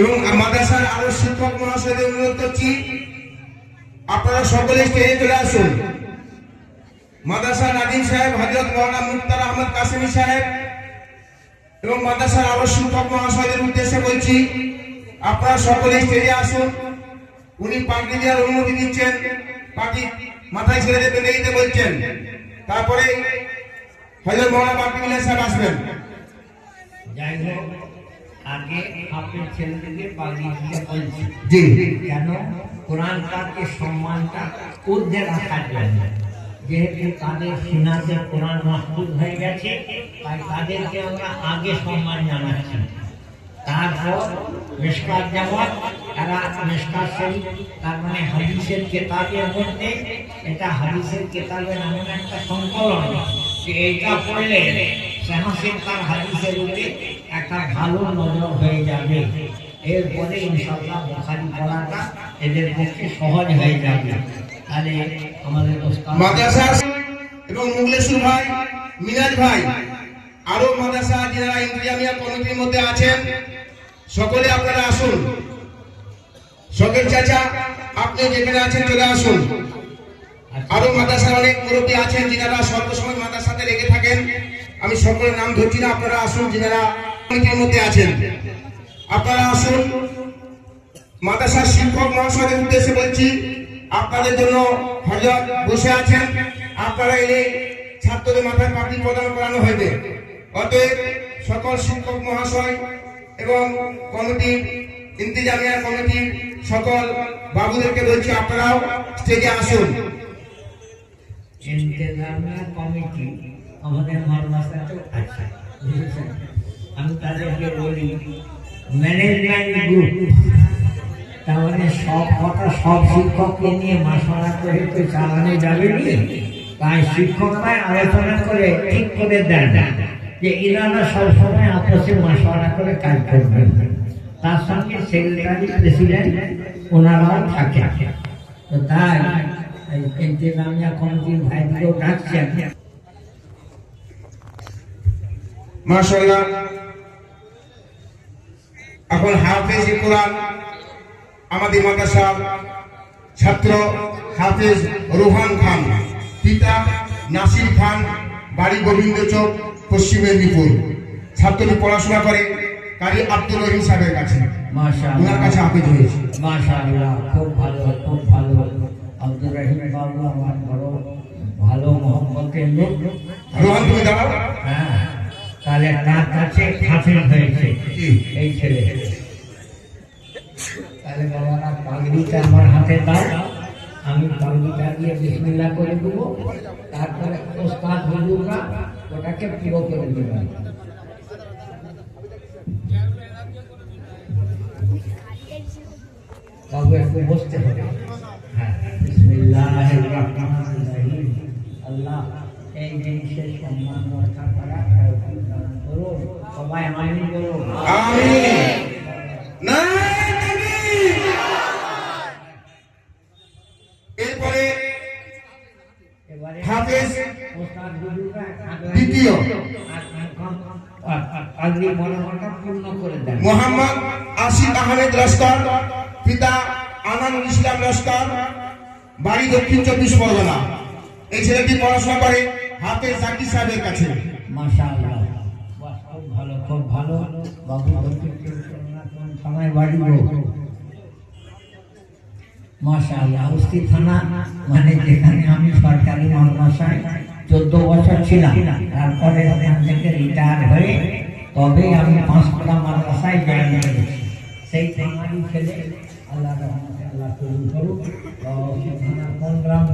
এবং মাদ্রাসার আরও শিক্ষক মহাশয়দের অনুরোধ করছি, আপনারা সকলে স্টেজে চলে আসুন। মাদ্রাসা নাদিম সাহেব হজরত মৌলানা মুক্তার আহমদ কাসেমি সাহেব এবং মাদ্রাসার আরও শিক্ষক মহাশয়দের উদ্দেশ্যে বলছি, আপনারা সকলে স্টেজে আসুন। উনি পাগড়ি দেওয়ার অনুমতি দিচ্ছেন পাগড়ি মাথায় ছেড়ে বেঁধে দিতে বলছেন। তারপরে হজরত মৌলানা মিল্লা সাহেব আসবেন। যাই হোক। আগে আপনার ছেলেদেরকে পাগড়ি দিতে বলছি। জি। কেন? কোরআন পাকের সম্মানটা ঊর্ধ্বে রাখার জন্য যেহেতু তাদের সিনাতে কোরআন মাহফুজ হয়ে গেছে তাই তাদেরকে আমরা আগে সম্মান জানাচ্ছি। তারপর মেশকাত জামাত তারা মেশকাত শরীফ তার মানে হাদিসের কেতাবের মধ্যে এটা হাদিসের কেতাবের এমন একটা সংকলন যে এইটা পড়লে সাহসিক তার হাদিসের উপরে একটা ভালো নজর হয়ে যাবে। এরপরে ইনশাআল্লাহ বুখারি পড়াটা এদের পক্ষে সহজ হয়ে যাবে। তাহলে আমাদের এবং মুগলেশ্বর ভাই মিনাজ ভাই, আরও মাদ্রাসা যারা ইন্তেজামিয়া কমিটির মধ্যে আছেন, সকলে আপনারা আসুন। শখের চাচা, আপনি যেখানে আছেন চলে আসুন। আরও মাদ্রাসার অনেক মুরব্বী আছেন, যিনারা সর্বসময় মাদ্রাসাতে লেগে থাকেন। আমি সকলের নাম ধরছি না, আপনারা আসুন, যিনারা কমিটির মধ্যে আছেন। আপনারা আসুন। মাদ্রাসার শিক্ষক মহাশয়ের উদ্দেশ্যে বলছি, আপনাদের জন্য হজরত বসে আছেন। আপনারা এলে ছাত্রদের মাথায় পাগড়ি প্রদান করানো হইবে। অতএব সকল শিক্ষক মহাশয় এবং কমিটির, ইন্তেজামিয়া কমিটির সকল বাবুদেরকে বলছি, আপনারাও স্টেজে আসুন। ইন্তেজামিয়া কমিটি আমাদের মাদ্রাসাতেও আছে? আমি তাদেরকে বলি ম্যানেজমেন্ট গ্রুপ তার মানে সব কথা সব শিক্ষককে নিয়ে মাসলা করে তো চালানো যাবে না। তাই শিক্ষকরা আলোচনা করে ঠিক করে দেন। যে এনারা সবসময় আপসে মাসলা করে কাজ করবেন। তার সঙ্গে সেক্রেটারি প্রেসিডেন্ট ওনারাও থাকে তো তাই এই ইন্তেজামিয়া কমিটির ভাইদেরও ডাকছেন। মাশাআল্লাহ এখন হাফেজ কোরআন আমাদের মাদ্রাসার ছাত্র হাফেজ রোহান খান পিতা নাসির খান বাড়ি গোবিন্দ চক পশ্চিম মেদিনীপুর। ছাত্রটি পড়াশোনা করে কারি আব্দুল রহিম সাহেবের কাছে। ওনার কাছে হাফেজ হয়েছে। মাশাআল্লাহ খুব ভালো খুব ভালো। আব্দুর রহিম বাবু আমার বড় ভালো মহব্বতের লোক। রোহান তুমি দাঁড়াও। হ্যাঁ। তাহলে তার কাছে হাফিজ হয়েছে। এই ছেলে। তাহলে বাবারা পাগড়িটা আমার হাতে দাও। আমি পাগড়িটা দিয়ে বিসমিল্লাহ করে দেবো। তারপরে ওস্তাদ হুজুররা ওটাকে পুরো করে দেবেন। বাবু একটু বসতে হবে। হ্যাঁ আল্লাহ এই জিনিসের সম্মান রক্ষা করা তৌফিক দান করুন সবাই আমিন বলুন আমিন নারায়ে তাকবীর। এরপরে হাফেজ দ্বিতীয় মোহাম্মদ আশিক আহমেদ লস্কর, পিতা আনানুল ইসলাম লস্কর, বাড়ি দক্ষিণ চব্বিশ পরগনা। এই ছেলেটি পড়াশোনা করে হাফেজ জাকির সাহেবের কাছে। মাশাআল্লাহ। করোনা মানে যেখানে আমি সরকারি মাদ্রাসায় চোদ্দ বছর ছিলাম। তারপরে ওখান থেকে রিটায়ার হয়ে তবে আমি পাঁচপাড়া মাদ্রাসায় সেই থানারই ছেলে, আল্লাহ আল্লাহ করুক। তো কোন গ্রাম?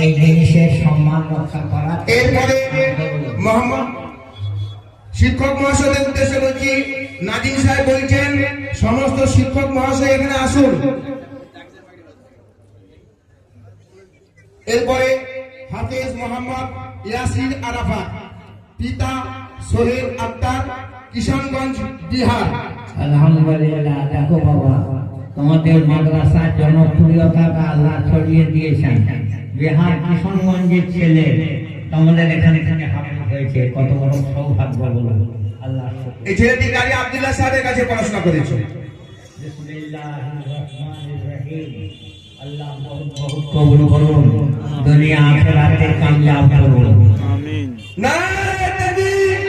এই জিনিসের সম্মান রক্ষা করা এরপরে মোহাম্মদ শিক্ষক মহাশয়ের উদ্দেশ্যে বলছি নাজিম সাহেব বলছেন সমস্ত শিক্ষক মহাশয় এখানে আসুন। এরপরে হাফেজ মোহাম্মদ ইয়াসির আরাফাত পিতা সোহেল আক্তার কিষানগঞ্জ বিহার। আলহামদুলিল্লাহ দেখো বাবা তোমাদের মাদ্রাসার জনপ্রিয়তাটা আল্লাহ ছড়িয়ে দিয়েছেন। বিহার কিশনগঞ্জের ছেলে। তোমাদের এখানে থেকে হাফিজ হয়েছে। কত বড় সৌভাগ্য বলো। আল্লাহ এই ছেলেটি কারি আব্দুল্লাহ সাহেবের কাছে পড়াশোনা করেছে। আল্লাহ বহুত কবুল করুন। দুনিয়া আখেরাতে কামিয়াব করুন। আমিন। তাকবীর!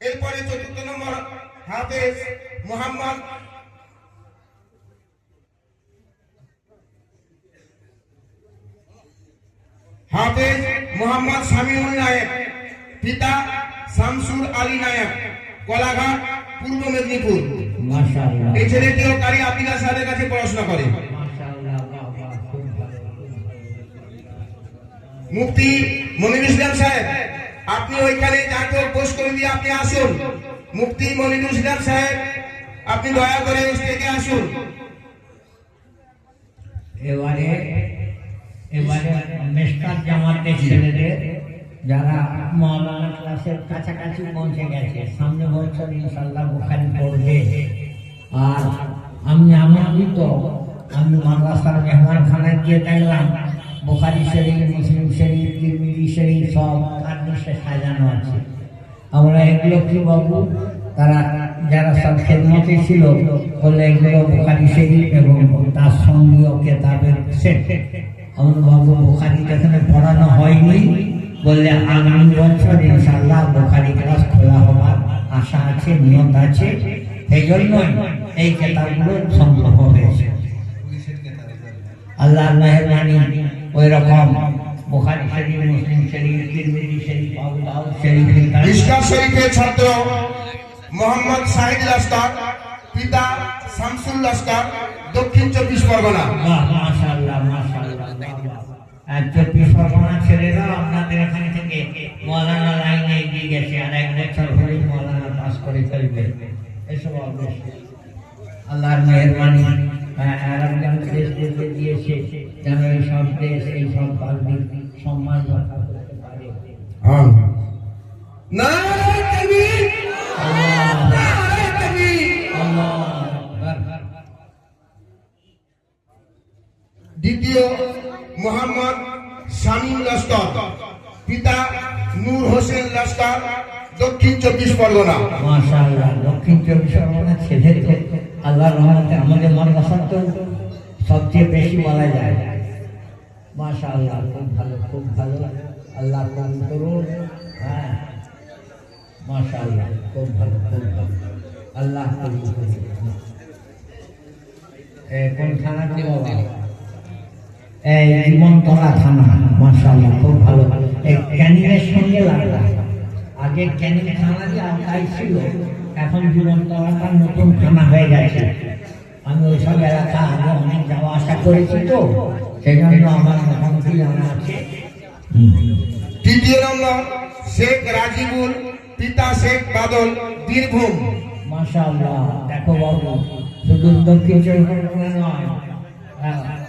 এরপরে চতুর্থ নম্বর হাফেজ মোহাম্মদ হাফেজ মোহাম্মদ সামিউল নায়েক পিতা শামসুর আলী নায়েক কলাঘাট পূর্ব মেদিনীপুর। এই ছেলেটিও কারি আব্দুল্লাহ সাহেবের কাছে পড়াশোনা করে। মুফতি মনির ইসলাম সাহেব আপনি ওইখানে যাকে পোষ করে দিয়ে আপনি আসুন। মুফতি মনির ইসলাম সাহেব আপনি দয়া করে স্টেজে আসুন। এবারে এবারে মেস্টার জামাতের ছেলেদের যারা মৌলানা ক্লাসের কাছাকাছি পৌঁছে গেছে, সামনে বছর ইনশাল্লাহ বুখারি পড়বে। আর আমি আমি আমি মাদ্রাসার মেহমানখানায় গিয়ে দেখলাম, বুখারি শরীফ, মুসলিম শরীফ, তিরমিজি শরীফ সব কার্নিশে সাজানো আছে। আমরা এগুলো কি বাবু, তারা যারা সব খেদমতে ছিল বলে এগুলো বোখারি শরীফ এবং তার সঙ্গীয় কেতাবের সেট। আমরা বাবু বোখারি যেখানে পড়ানো হয়নি। বললে আগামী বছর ইনশাল্লাহ বোখারি ক্লাস খোলা হওয়ার আশা আছে নিয়ত আছে। এই জন্যই এই কেতাবগুলো সম্ভব হয়েছে। আল্লাহর মেহরবানি ওই রকম বোখারি শরীফ মুসলিম শরীফ তিরমিজি শরীফ আবু দাউদ শরীফ ইসকার শরীফের ছাত্র মোহাম্মদ শাহিদ লস্কর পিতা শামসুল লস্কর দক্ষিণ চব্বিশ পরগনা বাহ, মাশাআল্লাহ, মাশাআল্লাহ, বাহ, বাহ। আর চব্বিশ পরগনার ছেলেরা আপনাদের এখান থেকে মৌলানা লাইনে এগিয়ে গেছে আর এক বছর হলেই মৌলানা পাস করে ফেলবে। এসব অবশ্যই। আল্লাহর মেহরবানি আরব দেশ দেশে দিয়েছে যেন এই সব দেশ এই সব পাবলিক সম্মান রক্ষা করতে পারে। আকবার। দ্বিতীয় মোহাম্মদ শামীম লস্কর, পিতা নূর হোসেন লস্কর, দক্ষিণ চব্বিশ পরগনা। মাশাআল্লাহ, দক্ষিণ চব্বিশ পরগনা ছেলেদের আল্লাহর রহমতে আমাদের মাদ্রাসা তো সবচেয়ে বেশি বলা যায়। মাশাআল্লাহ, খুব ভালো খুব ভালো। আল্লাহ করুন। হ্যাঁ মাশাআল্লাহ, খুব ভালো খুব ভালো। আল্লাহ কবুল করুন। কোন থানা কি এই জীবনতলা থানা মাশাআল্লাহ খুব ভালো। এই ক্যানিংয়ের সঙ্গে লাগলা আগে ক্যানিং থানা যে আওতায় ছিল এখন জীবনতলাটা নতুন থানা হয়ে গেছে। আমি ওইসব এলাকা আগে অনেক যাওয়া আসা করেছি তো সেই জন্য আমার মোটামুটি জানা আছে। তৃতীয় নম্বর শেখ রাজিবুল পিতা শেখ বাদল বীরভূম। মাশাআল্লাহ দেখো বাবু শুধু দক্ষিণ চব্বিশ পরগনা নয়।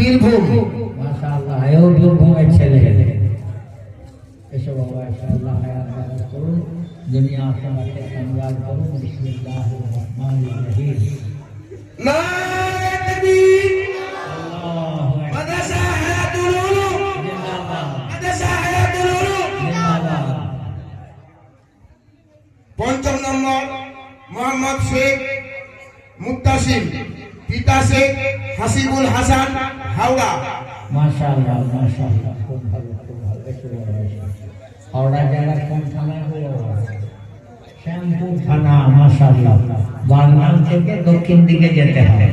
বীরভূম মাশাআল্লাহ এও বীরভূমের ছেলে এসব বাবা ইনশাআল্লাহ হায়াত বারাকাত করুন দুনিয়া আখিরাতে কামিয়াব করুন বিসমিল্লাহির রহমানির রহিম নারায়ে তাকবীর! আল্লাহু আকবার মাদ্রাসা হায়াতুল উলুম! জিন্দাবাদ মাদ্রাসা হায়াতুল উলুম! জিন্দাবাদ পঞ্চম নম্বর মোহাম্মদ শেখ মুক্তাসিম পিতা শেখ হাসিবুল হাসান হাওড়া। মাশাআল্লাহ মাশাআল্লাহ। খুব ভালো হাওড়া জেলার কোন থানায় হলো? শ্যামপুর থানা মাশাআল্লাহ। বাগনান থেকে দক্ষিণ দিকে যেতে হবে।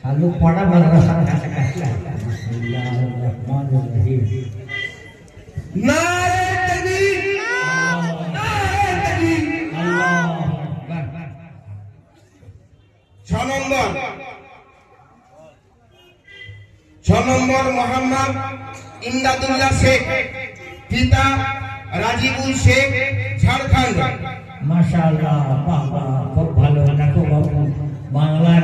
সালু পড়া মাদ্রাসার কাছাকাছি না ছয় নম্বর। ছ নম্বর মোহাম্মদ ইমদাদুল্লাহ শেখ, পিতা রাজিবুল শেখ, ঝাড়খণ্ড। খুব ভালো। বাংলার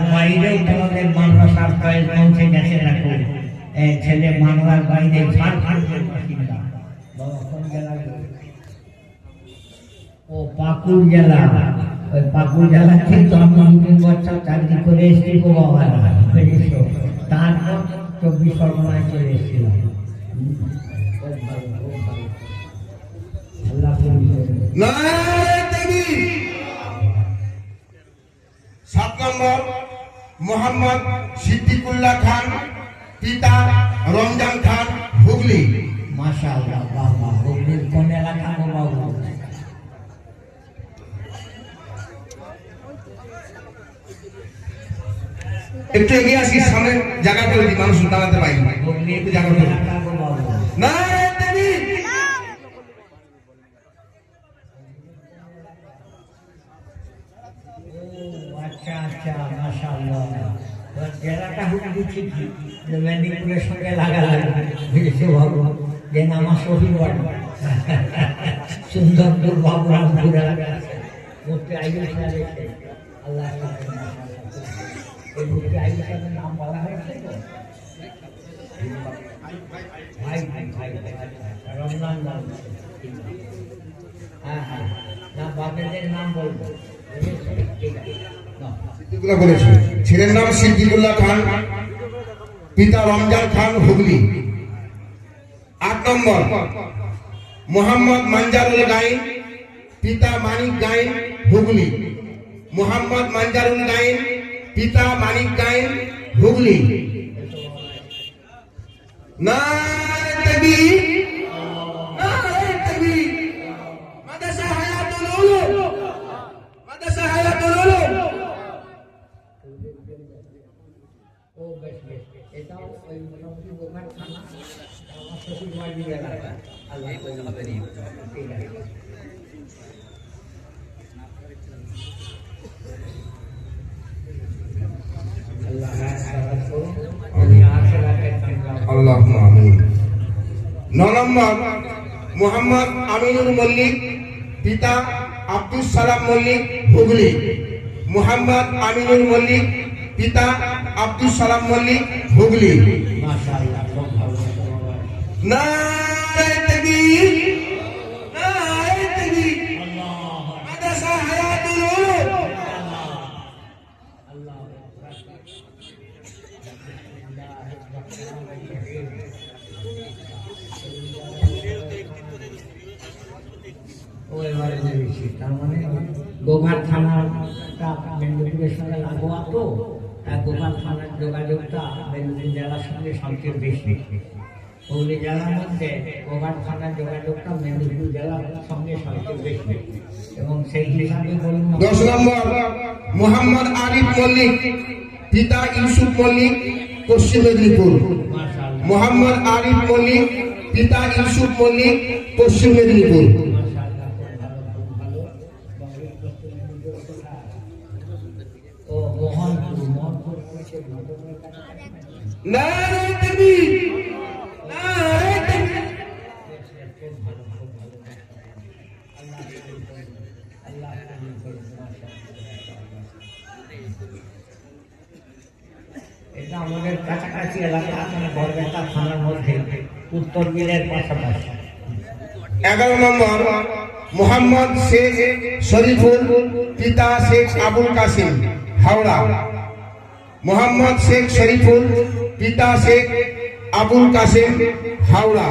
ছেলে বাংলার বাইরে ও পাকুড় জেলা। ওই পাকুড় চাকরি করে তারপর চব্বিশ পরগনায় চলে এসেছিলাম। আল্লাহ। সাত নম্বর মোহাম্মদ সিদ্দিকুল্লাহ খান পিতা রমজান খান হুগলি মাশাআল্লাহ বাবা হুগলির কোন এলাকা বাবু একটু এগিয়ে আসি সামনে জায়গা করে দিই মানুষ দাঁড়াতে পারি একটু জায়গা করে জেলাটা যে মেদিনীপুরের সঙ্গে বুঝেছ যে আমার শহীদ বাড়ি সুন্দরপুর আল্লাহ। এই মুফতি আইয়ুব নাম বলা হয়েছে তো ভাই ভাই ভাই ভাই, রমজান নাম না বাপেদের নাম বলব বুঝেছ? ঠিক আছে নাও। সিদ্দিকুল্লাহ বলেছে ছেলের নাম সিদ্দিকুল্লাহ খান পিতা রমজান খান হুগলি আট নম্বর মোহাম্মদ মানজারুল গাইন পিতা মানিক গাইন হুগলি মোহাম্মদ মানজারুল গাইন পিতা মানিক গাইন হুগলি নারায়ণ তাকবীর, নারায়ণ তাকবীর। মাদ্রাসা হায়াতুল উলুম, মাদ্রাসা হায়াতুল উলুম। ও বেশ বেশ এটাও ওই মোটামুটি বোকার থানা আমার শ্বশুর বাড়ির এলাকা আল্লাহ কবুল করুন। ঠিক আছে আল্লাহ রাহমত করুন। উনি আখিরাতের কামনা আল্লাহ আমিন ন নম্বর মোহাম্মদ আমিনুর মল্লিক পিতা আব্দুল সালাম মল্লিক হুগলি। মোহাম্মদ আমিনুর মল্লিক পিতা আব্দুল সালাম মল্লিক হুগলি। মাশাআল্লাহ থানার যোগাযোগটা মেদিনীপুর জেলার সঙ্গে সবচেয়ে বেশি। হুগলি জেলার মধ্যে গোঘাট থানার যোগাযোগটা মেদিনীপুর জেলার সঙ্গে সবচেয়ে বেশি। এবং সেই হিসাবে বলুন দশ নম্বর মোহাম্মদ আরিফ মল্লিক পিতা ইউসুফ মল্লিক পশ্চিম মেদিনীপুর। মোহাম্মদ আরিফ মল্লিক পিতা ইউসুফ মল্লিক পশ্চিম মেদিনীপুর মাশাআল্লাহ খুব ভালো খুব ভালো বাংলাদেশ পশ্চিমবঙ্গের কোথায়? ও মোহনপুর মোহনপুর হচ্ছে ভদ্রলোকের কাছাকাছি। নারায়ণ তাকবীর, নারায়ণ তাকবীর। খুব ভালো খুব ভালো আল্লাহ কবুল করুন। আল্লাহ কবুল করুন। মাশাআল্লাহ। এটা আমাদের কাছাকাছি এলাকা বরবেতা থানার মধ্যে উত্তর বিলের পাশাপাশি। এগারো নম্বর মোহাম্মদ শেখ শরীফুল পিতা শেখ আবুল কাসিম হাওড়া। মোহাম্মদ শেখ শরীফুল পিতা শেখ আবুল কাসিম হাওড়া।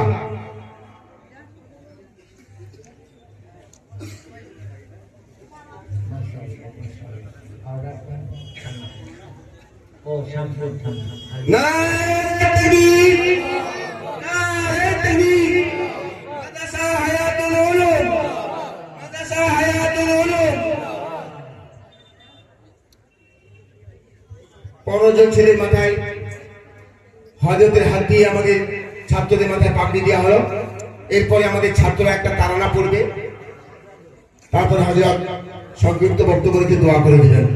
পনেরোজন ছেলের মাথায় হজরতের হাত দিয়ে আমাদের ছাত্রদের মাথায় পাগড়ি দেওয়া হলো। এরপরে আমাদের ছাত্ররা একটা তারানা পড়বে। তারপর হজরত সংক্ষিপ্ত বক্তব্য রেখে দোয়া করে দিলেন।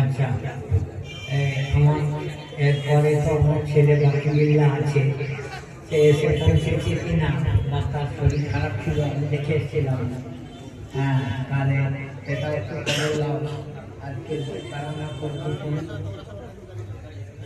আচ্ছা। এরপরে তো আমার ছেলে বাকিবিল্লা আছে। সে এসে পৌঁছেছে বা তার শরীর খারাপ ছিল, আমি দেখে এসেছিলাম। হ্যাঁ তাহলে এটা একটু বললাম। আজকে করতে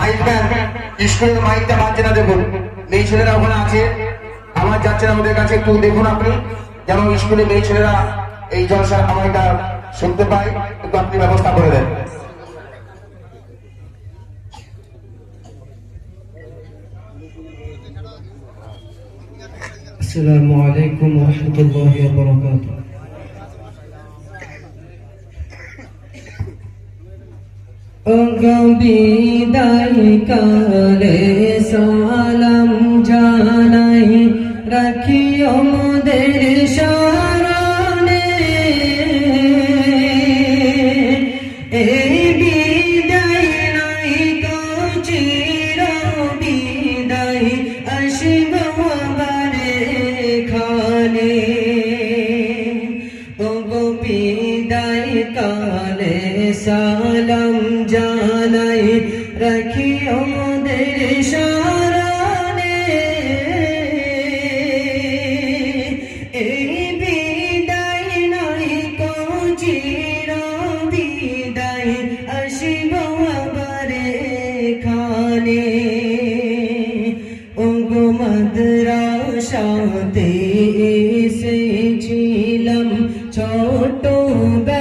এই এরাই যাই তারা করবে মাইকটা স্কুলের মাইকটা বাজছে না দেখুন মেয়ে ছেলেরা ওখানে আছে আমার যাচ্ছে না ওদের কাছে একটু দেখুন আপনি যেন স্কুলে মেয়ে ছেলেরা এই জলসা আমার এটা শুনতে পায় একটু আপনি ব্যবস্থা করে দেন السلام عليكم ورحمة الله وبركاته বিদায় কালে সালাম জানাই রাখিও போட்டோம்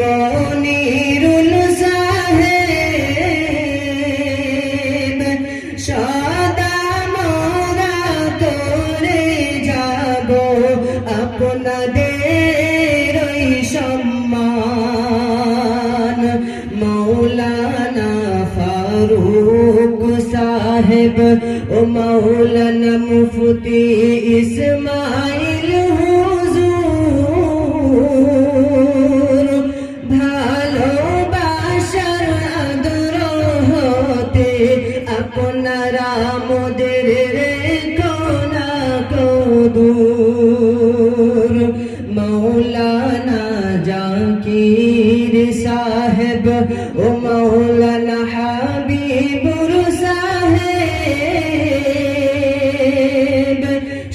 মনিরুল সাহেব, সদা মোরা করে যাব। আপনাদের সম্মান, মৌলানা ফারুক সাহেব ও মৌলানা মুফতি ইসমাইল ও মৌলানা হাবিবুর সাহেব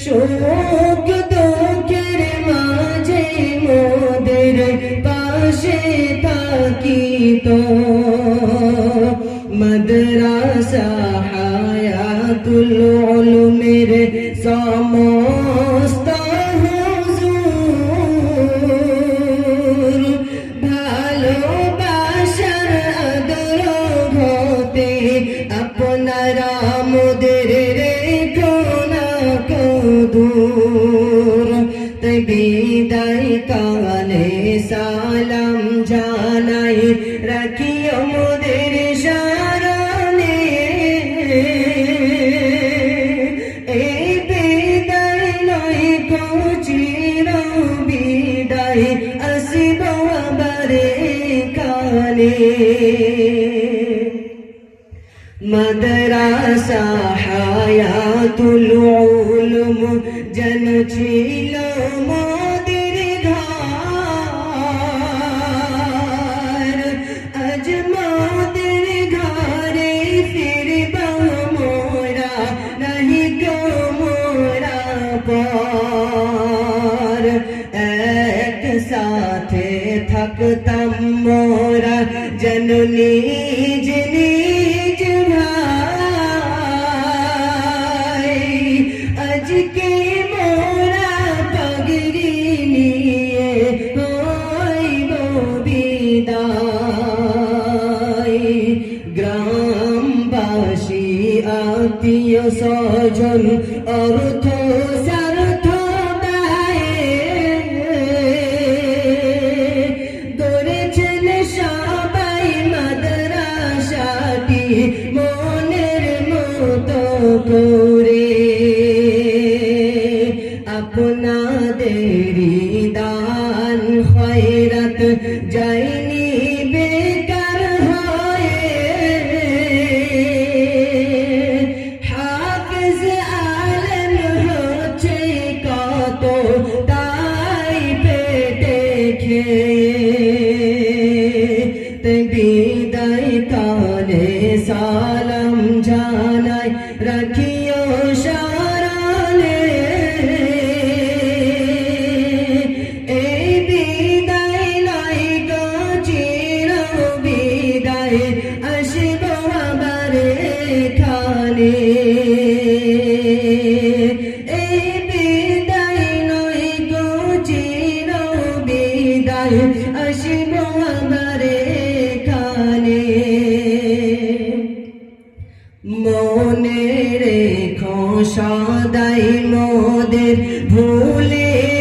শোক দুঃখের মাঝে মোদের পাশে থাকিত মাদ্রাসা হায়াতুল উলুমের সমস্ত তুলু আমাদের ভুলে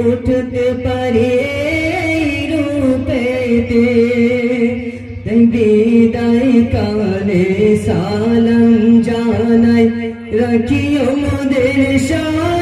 উঠতে পারে রূপেতে তাই বিদায় কালে সালাম জানাই রাখিও মোদের সাল